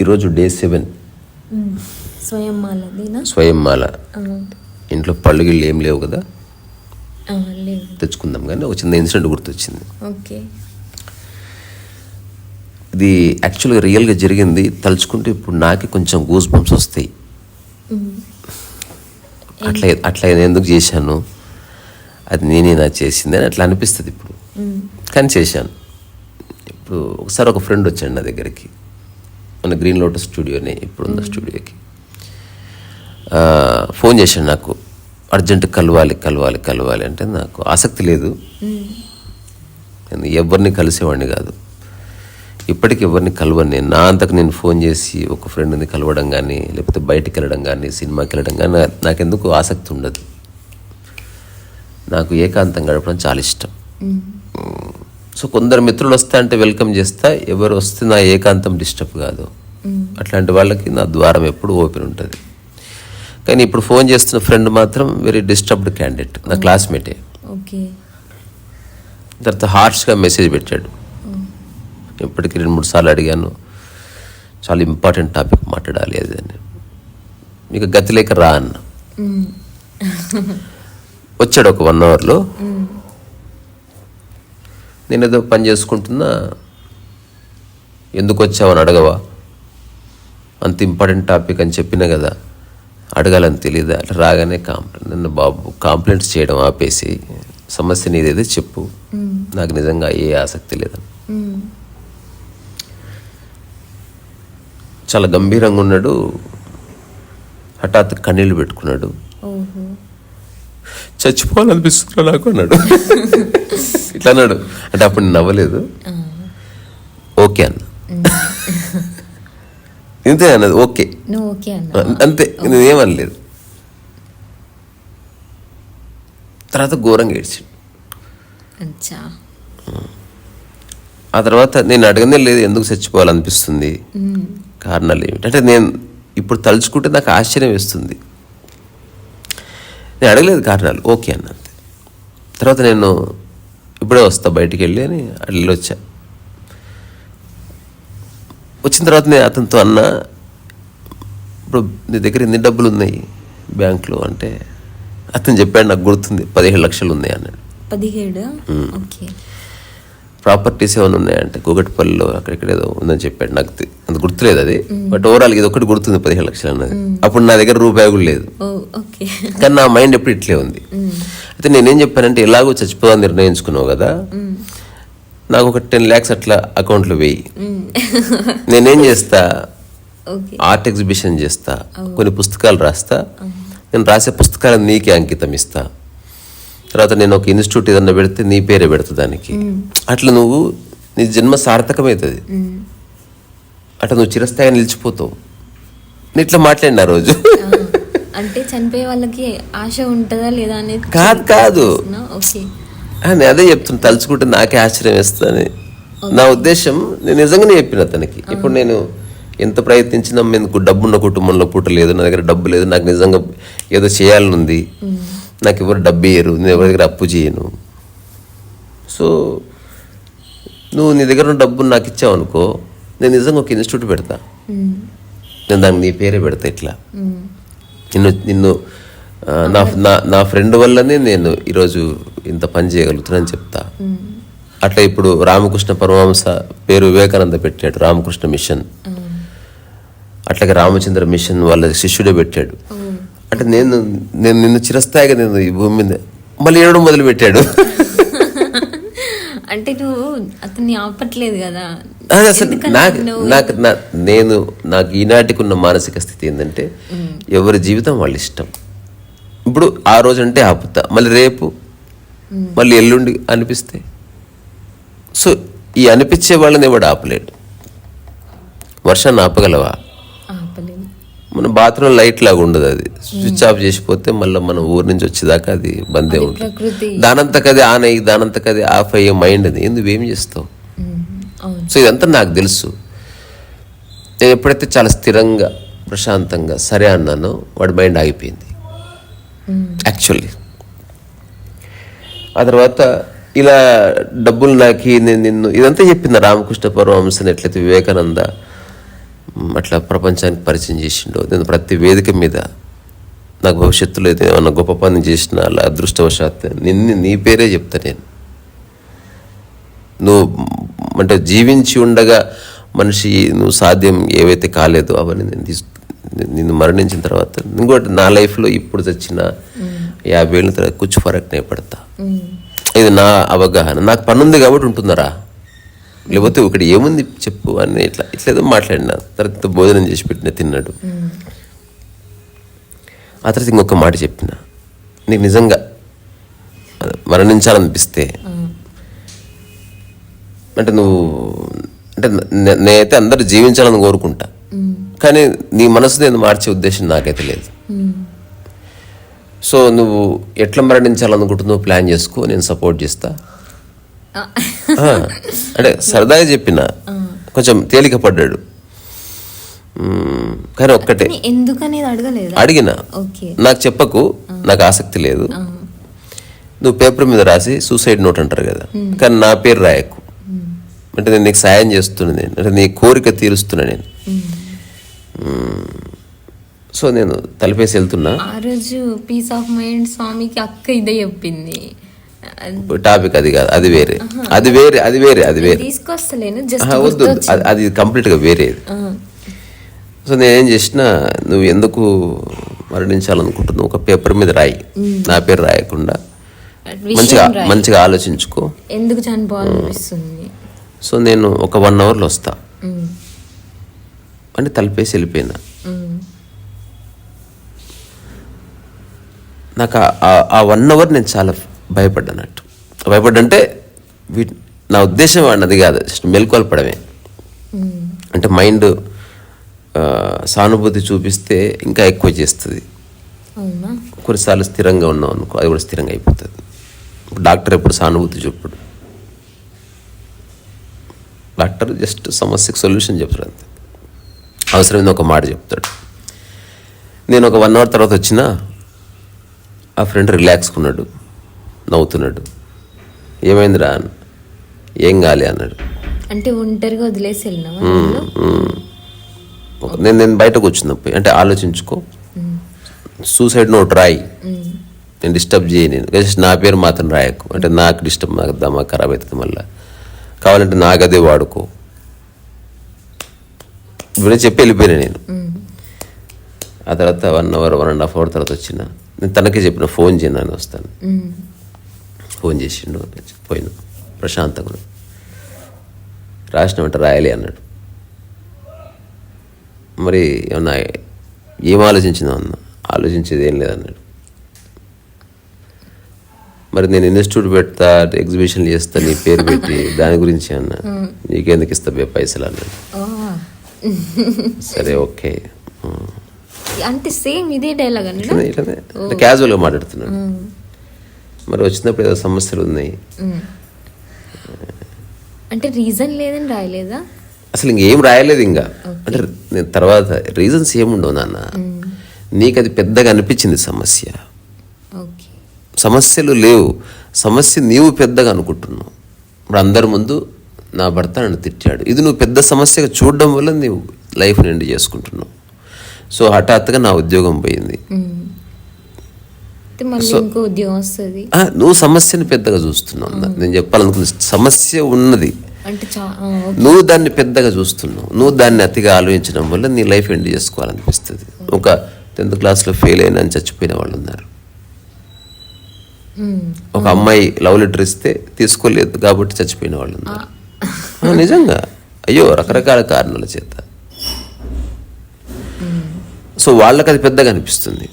ఈరోజు day seven. స్వయం మాల ఇంట్లో పళ్ళు గిళ్ళు ఏం లేవు కదా? తెచ్చుకుందాం కానీ ఒక చిన్న ఇన్సిడెంట్ గుర్తొచ్చింది. ఓకే. ఇది యాక్చువల్గా రియల్గా జరిగింది. తలుచుకుంటే ఇప్పుడు నాకే కొంచెం గూస్ బంప్స్ వస్తాయి. అట్లా అట్లా ఎందుకు చేశాను? అది నేనే నా చేసింది అని అట్లా అనిపిస్తుంది ఇప్పుడు. కానీ చేశాను. ఇప్పుడు ఒకసారి ఒక ఫ్రెండ్ వచ్చాడు నా దగ్గరికి. మన గ్రీన్ లోటస్ స్టూడియోనే ఇప్పుడున్న స్టూడియోకి. ఫోన్ చేశాడు నాకు. అర్జెంట్ కలవాలి కలవాలి కలవాలి అంటే నాకు ఆసక్తి లేదు. నేను ఎవరిని కలిసేవాడిని కాదు. ఇప్పటికి ఎవరిని కలవను నేను. నా అంతకు నేను ఫోన్ చేసి ఒక ఫ్రెండ్ని కలవడం కానీ లేకపోతే బయటికి వెళ్ళడం కానీ సినిమాకి వెళ్ళడం కానీ నాకెందుకు ఆసక్తి ఉండదు. నాకు ఏకాంతం గడపడం చాలా ఇష్టం. సో కొందరు మిత్రులు వస్తా అంటే వెల్కమ్ చేస్తా ఎవరు వస్తే నా ఏకాంతం డిస్టర్బ్ కాదు. అట్లాంటి వాళ్ళకి నా ద్వారం ఎప్పుడు ఓపెన్ ఉంటుంది. కానీ ఇప్పుడు ఫోన్ చేస్తున్న ఫ్రెండ్ మాత్రం వెరీ డిస్టర్బ్డ్ క్యాండిడేట్ నా క్లాస్మేటే ఓకే. తర్వాత హార్ష్గా మెసేజ్ పెట్టాడు. ఇప్పటికి రెండు మూడు సార్లు అడిగాను చాలా ఇంపార్టెంట్ టాపిక్ మాట్లాడాలి అది అని. మీకు గతి లేక రా అన్న. వచ్చాడు ఒక వన్ అవర్లో నేనేదో పని చేసుకుంటున్నా. ఎందుకు వచ్చావని అడగవా? అంత ఇంపార్టెంట్ టాపిక్ అని చెప్పినా కదా. అడగాలని తెలియదు అట్లా రాగానే కాంప్లైంట్ నన్ను బాబు కాంప్లైంట్స్ చేయడం ఆపేసి సమస్య నీదేదో చెప్పు. నాకు నిజంగా ఏ ఆసక్తి లేదని చాలా గంభీరంగా ఉన్నాడు. హఠాత్ కన్నీళ్ళు పెట్టుకున్నాడు. ఓహో చచ్చిపోవాలనిపిస్తున్నా నాకు అన్నాడు. ఇట్లా అన్నాడు. అంటే అప్పుడు నేను నవ్వలేదు. ఓకే అన్న. ఇంతే అన్నది ఓకే. అంతే. నేనేమనలేదు తర్వాత ఘోరంగా ఏడ్చాడు. ఆ తర్వాత నేను అడగనే లేదు ఎందుకు చచ్చిపోవాలనిపిస్తుంది. కారణాలు ఏమిటి? అంటే నేను ఇప్పుడు తలుచుకుంటే నాకు ఆశ్చర్యం వేస్తుంది. నేను అడగలేదు కారణాలు. ఓకే అన్న. తర్వాత నేను ఇప్పుడే వస్తా బయటికి వెళ్ళి అని అట్లా వచ్చా వచ్చిన తర్వాత నేను అతనితో అన్న ఇప్పుడు నీ దగ్గర ఎన్ని డబ్బులు ఉన్నాయి బ్యాంక్లో? అంటే అతను చెప్పాడు నాకు గుర్తుంది పదిహేడు లక్షలు ఉన్నాయి అన్నాడు. పదిహేడు? ఓకే. ప్రాపర్టీస్ ఏమైనా ఉన్నాయంటే కూకట్పల్లిలో అక్కడెక్కడ ఏదో ఉందని చెప్పాడు నాకు అంత గుర్తులేదు అది. బట్ ఓవరాల్ ఇది ఒకటి గుర్తుంది పదిహేడు లక్షలు అన్నది. అప్పుడు నా దగ్గర రూపాయి కూడా లేదు. కానీ నా మైండ్ ఎప్పుడు ఇట్లే ఉంది. అయితే నేనేం చెప్పానంటే ఎలాగో చచ్చిపోవాలని నిర్ణయించుకున్నావు కదా. నాకు ఒక టెన్ ల్యాక్స్ అట్లా అకౌంట్లో వేయి. నేనేం చేస్తా? ఆర్ట్ ఎగ్జిబిషన్ చేస్తా. కొన్ని పుస్తకాలు రాస్తా. నేను రాసే పుస్తకాలను నీకే అంకితం ఇస్తా. తర్వాత నేను ఒక ఇన్స్టిట్యూట్ ఏదన్నా పెడితే నీ పేరే పెడతా దానికి. అట్లా నువ్వు నీ జన్మ సార్థకమవుతుంది. అట్లా నువ్వు చిరస్థాయిగా నిలిచిపోతావు. నేను ఇట్లా మాట్లాడిన రోజు. అంటే చనిపోయే వాళ్ళకి ఆశ ఉంటుందా లేదా అనేది కాదు కాదు. నా? ఓకే. ఆ, నేను అదే చెప్తున్నా తలుచుకుంటే నాకే ఆశ్చర్యం వేస్తుందని. నా ఉద్దేశం నేను నిజంగానే చెప్పిన తనకి ఇప్పుడు నేను ఎంత ప్రయత్నించినా ఎందుకు డబ్బున్న కుటుంబంలో పుట్టలేదు నా దగ్గర డబ్బు లేదు నాకు నిజంగా ఏదో చేయాలని ఉంది నాకు ఎవరు డబ్బు ఇయ్యరు నేను ఎవరి దగ్గర అప్పు చేయను. సో నువ్వు నీ దగ్గర ఉన్న డబ్బును నాకు ఇచ్చావు అనుకో నేను నిజంగా ఒక ఇన్స్టిట్యూట్ పెడతా. నేను దానికి నీ పేరే పెడతా ఇట్లా. నిన్ను నిన్ను నా నా నా ఫ్రెండ్ వల్లనే నేను ఈరోజు ఇంత పని చేయగలుగుతున్నానని చెప్తా. అట్లా ఇప్పుడు రామకృష్ణ పరమహంస పేరు వివేకానంద పెట్టాడు రామకృష్ణ మిషన్. అట్లాగే రామచంద్ర మిషన్ వాళ్ళ శిష్యుడే పెట్టాడు. అంటే నేను నేను నిన్ను చిరస్థాయిగా నేను ఈ భూమి మీద మళ్ళీ ఏడడం మొదలు పెట్టాడు అంటే నువ్వు అతన్ని ఆపట్లేదు కదా. నాకు నాకు నా- నేను నాకు ఈనాటికి ఉన్న మానసిక స్థితి ఏంటంటే ఎవరి జీవితం వాళ్ళ ఇష్టం. ఇప్పుడు ఆ రోజు అంటే ఆపుతా మళ్ళీ రేపు మళ్ళీ ఎల్లుండి అనిపిస్తే. సో ఈ అనిపించే వాళ్ళని ఎవడు ఆపలేడు? వర్షాన్ని ఆపగలవా? మన బాత్రూమ్ లైట్ లాగా ఉండదు అది. స్విచ్ ఆఫ్ చేసిపోతే మళ్ళీ మనం ఊరి నుంచి వచ్చేదాకా అది బందే ఉంటుంది. ప్రకృతి. దానంతకది ఆన్ అయ్యి దానంతకది ఆఫ్ అయ్యే మైండ్ అది. నువ్వేం చేస్తావు? ఉమ్, అవును. సో ఇదంతా నాకు తెలుసు. నేను ఎప్పుడైతే చాలా స్థిరంగా ప్రశాంతంగా సరే అన్నానో వాడి మైండ్ ఆగిపోయింది. యాక్చువల్లీ. ఆ తర్వాత ఇలా డబ్బులు నాకి నేను నిన్ను ఇదంతా చెప్పింది రామకృష్ణ పరమహంసని ఎట్లయితే వివేకానంద అట్లా ప్రపంచానికి పరిచయం చేసిండో. నేను ప్రతి వేదిక మీద నాకు భవిష్యత్తులో అయితే ఏమన్నా గొప్ప పని చేసిన అలా అదృష్టవశాత్తు నిన్ను నీ పేరే చెప్తా నేను. నువ్వు అంటే జీవించి ఉండగా మనిషి నువ్వు సాధ్యం ఏవైతే కాలేదో అవన్నీ నేను తీసు నిన్ను మరణించిన తర్వాత ఇంకోటి నా లైఫ్లో ఇప్పుడు చచ్చిన యాభై ఏళ్ళ తర్వాత కూర్చు ఫరక్ పడతా ఇది నా అవగాహన. నాకు పని ఉంది కాబట్టి ఉంటున్నారా? లేకపోతే ఒకటి ఏముంది చెప్పు అని ఇట్లా ఇట్లా ఏదో మాట్లాడినా. తర్వాత భోజనం చేసి పెట్టిన తిన్నాడు. ఆ తర్వాత ఇంకొక మాట చెప్పిన. నీకు నిజంగా మరణించాలనిపిస్తే అంటే నువ్వు అంటే నేనైతే అందరూ జీవించాలని కోరుకుంటా. కానీ నీ మనసు నేను మార్చే ఉద్దేశం నాకైతే లేదు. సో నువ్వు ఎట్లా మరణించాలనుకుంటున్నావు ప్లాన్ చేసుకో నేను సపోర్ట్ చేస్తా. అంటే సరదాగా చెప్పిన కొంచెం తేలిక పడ్డాడు కానీ ఒక్కటే. నీ ఎందుకనేది అడగలేదా? అడిగిన. నాకు చెప్పకు నాకు ఆసక్తి లేదు. నువ్వు పేపర్ మీద రాసి సూసైడ్ నోట్ అంటారు కదా. కానీ నా పేరు రాయకు. అంటే నేను నీకు సాయం చేస్తున్నా నేను. అంటే నీ కోరిక తీరుస్తున్నా నేను. సో నేను తలిపేసి వెళ్తున్నా. ఆ రోజు పీస్ ఆఫ్ మైండ్ స్వామికి అక్క ఇదే చెప్పింది. టాపిక్ అది కాదు అది వేరే. అది వేరే అది వేరే అది వేరే. తీసుకొస్తలేను వద్దు. అది- కంప్లీట్గా వేరేది సో నేనేం చేసిన నువ్వు ఎందుకు మరణించాలనుకుంటున్నావు? ఒక పేపర్ మీద రాయి. నా పేరు రాయకుండా. మంచిగా. మంచిగా ఆలోచించుకో. ఎందుకు చనిపోవాలనిపిస్తుంది? సో నేను ఒక వన్ అవర్లో వస్తా. అని తలిపేసి వెళ్ళిపోయినా. నాకు ఆ వన్ అవర్ నేను చాలా భయపడ్డానట్టు. భయపడ్డంటే వీ నా ఉద్దేశం అన్నది కాదు జస్ట్ మెలకొల్పడమే అంటే మైండ్ సానుభూతి చూపిస్తే ఇంకా ఎక్కువ చేస్తుంది. కొన్నిసార్లు స్థిరంగా ఉన్నాం అనుకో అది కూడా స్థిరంగా అయిపోతుంది. డాక్టర్ ఎప్పుడు సానుభూతి చూపడు? డాక్టర్ జస్ట్ సమస్యకు సొల్యూషన్ చెప్తాడు అంతే. అవసరమైన ఒక మాట చెప్తాడు. నేను ఒక వన్ అవర్ తర్వాత వచ్చిన ఆ ఫ్రెండ్ రిలాక్స్గా ఉన్నాడు. నవ్వుతున్నాడు. ఏమైందిరా? ఏం కాలే అన్నాడు. అంటే ఒంటరిగా వదిలేసి వెళ్ళినావా నేను నేను బయటకు వచ్చిన పోయి అంటే ఆలోచించుకో. సూసైడ్ నోట్ రాయి. ఉమ్, నేను డిస్టర్బ్ చేయి నేను. జస్ట్ నా పేరు మాత్రం రాయకు. అంటే నాకు డిస్టర్బ్ నాకు దమా ఖరాబ్ అవుతుంది మళ్ళీ. కావాలంటే నాకు అదే వాడుకో. ఇప్పుడు చెప్పి వెళ్ళిపోయినా నేను. ఆ తర్వాత one hour one and half hour తర్వాత వచ్చిన. నేను తనకే చెప్పిన ఫోన్ చేయను అని వస్తాను. ఫోన్ చేసిండు పోయిన ప్రశాంతంగా. రాసినామంటే రాయాలి అన్నాడు. మరి ఏమన్నా ఏం ఆలోచించిందా అన్న? ఆలోచించేది ఏం లేదన్నాడు మరి నేను ఇన్స్టిట్యూట్ పెడతా ఎగ్జిబిషన్లు చేస్తా నీ పేరు పెట్టి దాని గురించి అన్న. నీకెందుకు ఇస్తా బే పైసలు అన్నాడు. సరే ఓకే. అంటే సేమ్ ఇదే డైలాగ్ క్యాజువల్గా మాట్లాడుతున్నాడు. మరి వచ్చినప్పుడు ఏదో సమస్యలు ఉన్నాయి. అంటే రీజన్ లేదని రాయలేదా? అసలు ఇంకేం రాయలేదు ఇంకా. అంటే నేను తర్వాత రీజన్స్ ఏముండవు నాన్న. నీకు అది పెద్దగా అనిపించింది సమస్య. సమస్యలు లేవు. సమస్య నీవు పెద్దగా అనుకుంటున్నావు. ఇప్పుడు అందరి ముందు నా భర్త నన్ను తిట్టాడు. ఇది నువ్వు పెద్ద సమస్యగా చూడడం వల్ల నీవు లైఫ్ ఎండ్ చేసుకుంటున్నావు. సో హఠాత్తుగా నా ఉద్యోగం పోయింది ఉమ్. అయితే మళ్ళీ ఇంకో ఉద్యోగం వస్తుంది ఆ, నువ్వు సమస్యని పెద్దగా చూస్తున్నావు. నేను చెప్పాలనుకున్న సమస్య ఉన్నది. నువ్వు దాన్ని పెద్దగా చూస్తున్నావు. నువ్వు దాన్ని అతిగా ఆలోచించడం వల్ల నీ లైఫ్ ఎండ్ చేసుకోవాలనిపిస్తుంది. ఒక టెన్త్ క్లాస్లో ఫెయిల్ అయిన అని చచ్చిపోయిన వాళ్ళు ఉన్నారు. ఒక అమ్మాయి లవ్ లెటర్ ఇస్తే తీసుకోలేదు కాబట్టి చచ్చిపోయిన వాళ్ళు ఉన్నారు నిజంగా. అయ్యో రకరకాల కారణాల చేత. సో వాళ్ళకి అది పెద్దగా అనిపిస్తుంది.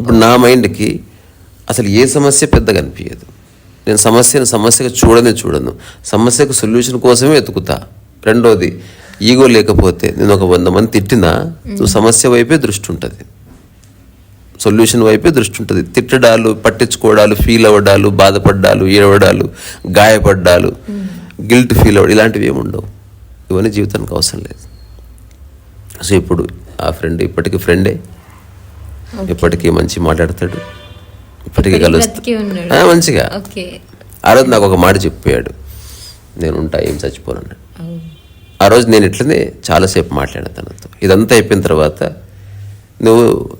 ఇప్పుడు నా మైండ్కి అసలు ఏ సమస్య పెద్దగా అనిపించదు నేను సమస్యను సమస్యగా చూడనే చూడను. సమస్యకు సొల్యూషన్ కోసమే వెతుకుతా. రెండోది ఈగో లేకపోతే నేను ఒక వంద మంది తిట్టినా నువ్వు సమస్య వైపే దృష్టి ఉంటుంది. సొల్యూషన్ వైపే దృష్టి ఉంటుంది. తిట్టడాలు పట్టించుకోవడాలు ఫీల్ అవ్వడాలు బాధపడ్డాలు ఏడవడాలు గాయపడ్డాలు గిల్ట్ ఫీల్ అవ్వడం ఇలాంటివి ఏమి ఉండవు. ఇవన్నీ జీవితానికి అవసరం లేదు. సో ఇప్పుడు ఆ ఫ్రెండ్ ఇప్పటికీ ఫ్రెండే. ఇప్పటికీ మంచి మాట్లాడతాడు. ఇప్పటికీ కలుస్తా మంచిగా. ఆ రోజు నాకు ఒక మాట చెప్పాడు. నేను ఉంటా ఏం చచ్చిపోను. ఆ రోజు నేను ఇట్లనే చాలాసేపు మాట్లాడాను తనతో. ఇదంతా అయిపోయిన తర్వాత నువ్వు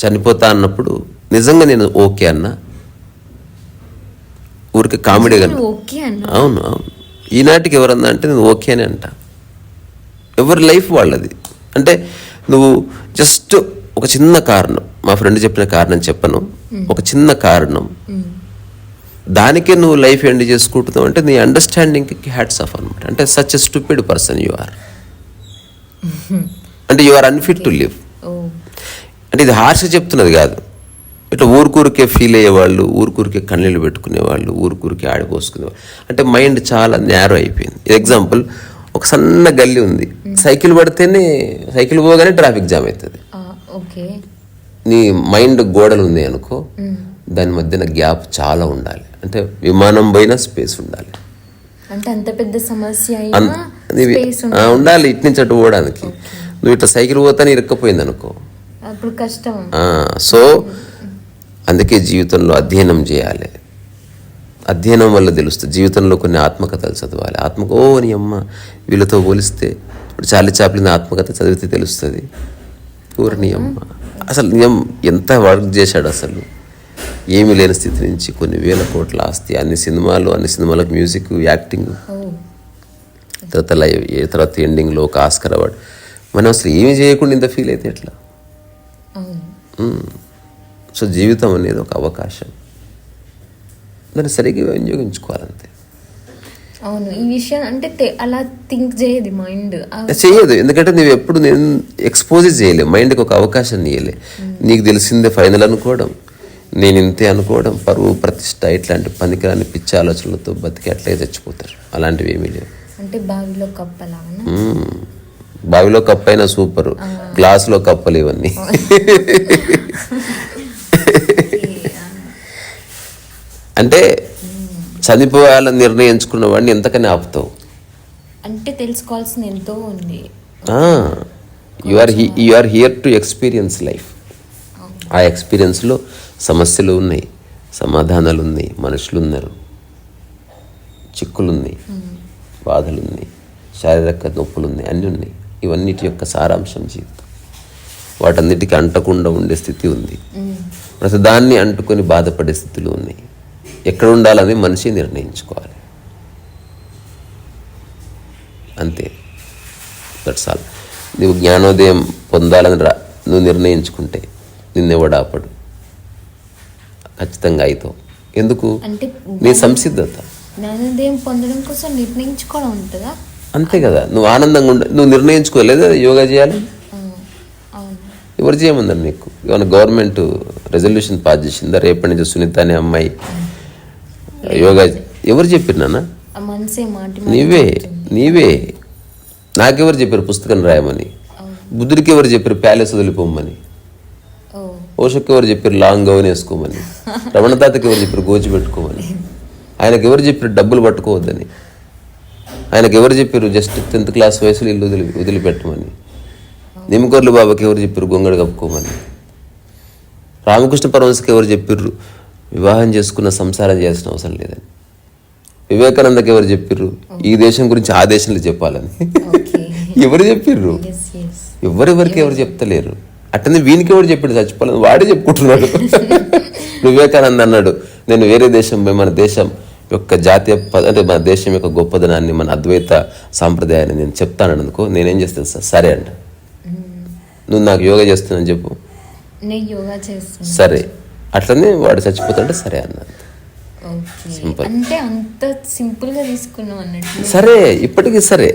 చనిపోతా అన్నప్పుడు నిజంగా నేను ఓకే అన్నా? ఊరికి అన్న? అవును అవును. ఈనాటికి ఎవరన్నా అంటే నేను ఓకే అని అంట. ఎవరి లైఫ్ వాళ్ళది. అంటే నువ్వు జస్ట్ ఒక చిన్న కారణం. మా ఫ్రెండ్ చెప్పిన కారణం చెప్పను. ఒక చిన్న కారణం. దానికే నువ్వు లైఫ్ ఎండ్ చేసుకుంటున్నావు అంటే నీ అండర్స్టాండింగ్కి హ్యాట్స్ ఆఫ్ అనమాట అంటే such a stupid person you are అంటే you are unfit to live అంటే ఇది హార్ష్గా చెప్తున్నది కాదు. ఇట్లా ఊరుకూరికే ఫీల్ అయ్యేవాళ్ళు ఊరుకూరికే కన్నీళ్ళు పెట్టుకునేవాళ్ళు ఊరుకూరికే ఆడిపోసుకునేవాళ్ళు అంటే మైండ్ చాలా నేరో అయిపోయింది. ఎగ్జాంపుల్ ఒక సన్న గల్లీ ఉంది. సైకిల్ పడితేనే సైకిల్ పోగానే ట్రాఫిక్ జామ్ అవుతుంది. నీ మైండ్ గోడలు ఉంది అనుకో దాని మధ్యన గ్యాప్ చాలా ఉండాలి. అంటే విమానం పోయినా స్పేస్ ఉండాలి. అంటే అంత పెద్ద సమస్య అన్- ఉండాలి. ఇటు నుంచి అటు పోవడానికి. నువ్వు ఇట్లా సైకిల్ పోతానే ఇరుక్కపోయింది అనుకో. అప్పుడు కష్టం. సో అందుకే జీవితంలో అధ్యయనం చేయాలి. అధ్యయనం వల్ల తెలుస్తుంది. జీవితంలో కొన్ని ఆత్మకథలు చదవాలి. ఆత్మక ఓ నీ అమ్మ వీళ్ళతో పోలిస్తే ఇప్పుడు చార్లీ చాప్లిన్ ఆత్మకథ చదివితే తెలుస్తుంది. అమ్మ అసలు నీ అమ్మ ఎంత వర్క్ చేశాడు అసలు? ఏమీ లేని స్థితి నుంచి కొన్ని వేల కోట్ల ఆస్తి అన్ని సినిమాలు అన్ని సినిమాలకు మ్యూజిక్ యాక్టింగ్ తర్వాత లైవ్ ఏ తర్వాత ఎండింగ్లో ఒక ఆస్కర్ అవార్డు మనం అసలు ఏమీ చేయకుండా ఇంత ఫీల్ అయితే ఎట్లా? సో జీవితం అనేది ఒక అవకాశం. దాన్ని సరిగ్గా వినియోగించుకోవాలంతే. అవును ఈ విషయం అంటే అలా థింక్ చేయదు మైండ్ చేయదు ఎందుకంటే నువ్వు ఎప్పుడు నేను ఎక్స్పోజ్ చేయలేవు. మైండ్కి ఒక అవకాశం ఇయ్యలే. నీకు తెలిసిందే ఫైనల్ అనుకోవడం. నేను ఇంతే అనుకోవడం. పరువు ప్రతిష్ట ఇట్లాంటి పనికిరాని పిచ్చి ఆలోచనలతో బతికి అట్లే చచ్చిపోతారు. అలాంటివి ఏమీ లేవు. అంటే బావిలో కప్పలాగా మ్మ్. బావిలో కప్పైనా సూపర్. గ్లాసులో కప్పలు ఇవన్నీ. అంటే చనిపోవాలని నిర్ణయించుకున్న వాడిని ఎంతకని ఆపుతావు? అంటే తెలుసుకోవాల్సిన ఎంతో ఉంది. You are you are here to experience life ఆ ఎక్స్పీరియన్స్లో సమస్యలు ఉన్నాయి సమాధానాలు ఉన్నాయి మనుషులు ఉన్నారు చిక్కులు ఉన్నాయి బాధలు ఉన్నాయి శారీరక నొప్పులు ఉన్నాయి అన్నీ ఉన్నాయి. ఇవన్నిటి యొక్క సారాంశం జీవితం. వాటన్నిటికీ అంటకుండా ఉండే స్థితి ఉంది. ప్రతి దాన్ని అంటుకొని బాధపడే స్థితులు ఉన్నాయి. ఎక్కడ ఉండాలని మనిషి నిర్ణయించుకోవాలి. అంతే. దట్స్ ఆల్ నువ్వు జ్ఞానోదయం పొందాలని రా నువ్వు నిర్ణయించుకుంటే నిన్నెవడు ఆపడు. ఖచ్చితంగా అవుతావు ఎందుకు? నీ సంసిద్ధత. జ్ఞానోదయం పొందడం కోసం నిర్ణయించుకోవడం ఉంటుందా? అంతే కదా. నువ్వు ఆనందంగా ఉండ నువ్వు నిర్ణయించుకోలేదు యోగా చేయాలి? ఎవరు చేయమన్నారు నీకు? ఏమైనా గవర్నమెంట్ రెజల్యూషన్ పాస్ చేసిందా? రేపటి నుంచి సునీత అనే అమ్మాయి యోగా ఎవరు మాటి నీవే నీవే. నాకెవరు చెప్పారు పుస్తకం రాయమని? బుద్ధుడికి ఎవరు చెప్పారు ప్యాలెస్ వదిలిపోమని? ఓషక్కి ఎవరు చెప్పారు లాంగ్ గౌన్ వేసుకోమని? రమణ తాతకి ఎవరు చెప్పారు గోచి పెట్టుకోమని? ఆయనకి ఎవరు చెప్పారు డబ్బులు పట్టుకోవద్దని? ఆయనకి ఎవరు చెప్పారు జస్ట్ టెన్త్ క్లాస్ వయసులో ఇల్లు వదిలి వదిలిపెట్టమని? నిమ్మకూర్లు బాబాకి ఎవరు చెప్పారు గొంగడు కప్పుకోమని? రామకృష్ణ పరమశకి ఎవరు చెప్పారు వివాహం చేసుకున్న సంసారం చేయాల్సిన అవసరం లేదని. వివేకానందకి ఎవరు చెప్పారు ఈ దేశం గురించి ఆ దేశంలో చెప్పాలని. ఎవరు చెప్పిర్రు? ఎవరెవరికి ఎవరు చెప్తలేరు? అట్టనే వీనికి ఎవరు చెప్పాడు చచ్చిపోలేదు వాడే చెప్పుకుంటున్నాడు. వివేకానంద అన్నాడు నేను వేరే దేశం మన దేశం యొక్క జాతీయ అంటే మన దేశం యొక్క గొప్పదనాన్ని మన అద్వైత సాంప్రదాయాన్ని నేను చెప్తాను అనుకో నేనేం చేస్తాను సార్? సరే అంట. నువ్వు నాకు యోగా చేస్తున్నాను చెప్పు. చేస్తున్నా సరే. అట్లనే వాడు చచ్చిపోతాడంటే సరే అన్నాను ఓకే. Simple. అంటే అంత సింపుల్గా తీసుకున్నాం అన్నట్టు. సరే ఇప్పటికీ సరే.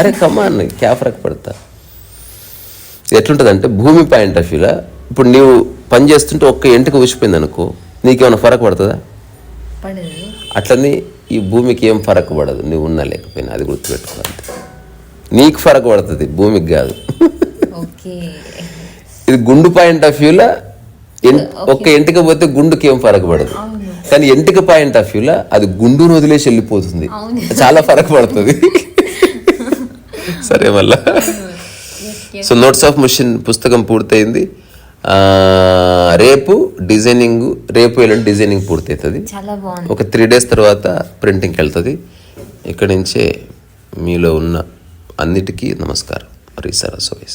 అరే కమాన్ క్యా ఫరక్ పడతా. ఎట్లుంటుంది అంటే భూమి పాయింట్ ఆఫ్ వ్యూలా ఇప్పుడు నీవు పని చేస్తుంటే ఒక్క ఎంటికి ఊసిపోయింది అనుకో నీకేమైనా ఫరక్ పడుతుందా? అట్లనే ఈ భూమికి ఏం ఫరక్ పడదు నువ్వు ఉన్నా లేకపోయినా అది గుర్తుపెట్టుకోవాలి. నీకు ఫరక్ పడుతుంది భూమికి కాదు. ఇది గుండు పాయింట్ ఆఫ్ వ్యూలా ఒక్క ఎంటిక పోతే గుండుకి ఏం ఫరక్ పడదు. కానీ ఎంటిక పాయింట్ ఆఫ్ వ్యూలా అది గుండును వదిలేసి వెళ్ళిపోతుంది. చాలా ఫరక్ పడుతుంది. సరే మళ్ళా. సో నోట్స్ ఆఫ్ ముషిన్ పుస్తకం పూర్తయింది. రేపు డిజైనింగ్ రేపు ఎల్లుండి డిజైనింగ్ పూర్తవుతుంది ఒక త్రీ డేస్ తర్వాత ప్రింటింగ్కి వెళ్తుంది. ఇక్కడి నుంచే మీలో ఉన్న అన్నిటికీ నమస్కారం. మరి సరస్వతి